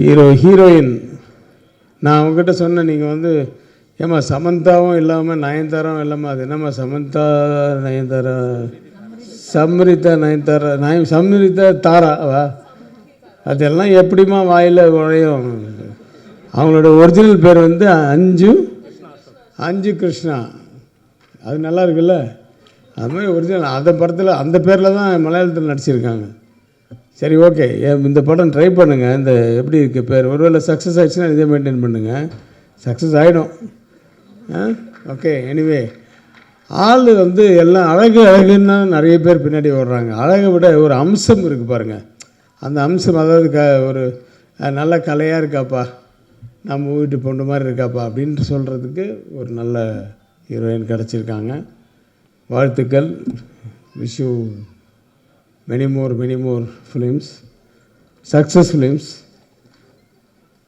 Hero heroine. நான் அவங்ககிட்ட சொன்னேன் நீங்கள் வந்து ஏம்மா சமந்தாவும் இல்லாமல் நயன்தாராவும் இல்லாமல் அது என்னம்மா சமந்தா நயன்தாரா? சம்ரிதா நயன்தாரா? நய சம்ரிதா தாராவா அதெல்லாம் எப்படிம்மா வாயில் உழையும் அவங்களோட ஒரிஜினல் பேர் வந்து அஞ்சு அஞ்சு கிருஷ்ணா. அது நல்லா இருக்குல்ல? அது மாதிரி ஒரிஜினல் அந்த படத்தில் அந்த பேரில் தான் மலையாளத்தில் நடிச்சிருக்காங்க. சரி ஓகே இந்த படம் ட்ரை பண்ணுங்கள் இந்த எப்படி இருக்குது பேர்? ஒருவேளை சக்ஸஸ் ஆகிடுச்சுன்னா இதே மெயின்டைன் பண்ணுங்கள் சக்ஸஸ் ஆகிடும் ஓகே எனிவே ஆள் வந்து எல்லாம் அழகு அழகுன்னா நிறைய பேர் பின்னாடி ஓடுறாங்க. அழகை விட ஒரு அம்சம் இருக்குது பாருங்கள் அந்த அம்சம் அதாவது க ஒரு நல்ல கலையாக இருக்காப்பா. நம்ம வீட்டு பொண்ணு மாதிரி இருக்காப்பா அப்படின்ட்டு சொல்கிறதுக்கு ஒரு நல்ல ஹீரோயின் கிடச்சிருக்காங்க. வாழ்த்துக்கள். Wish many more, many more films, success films.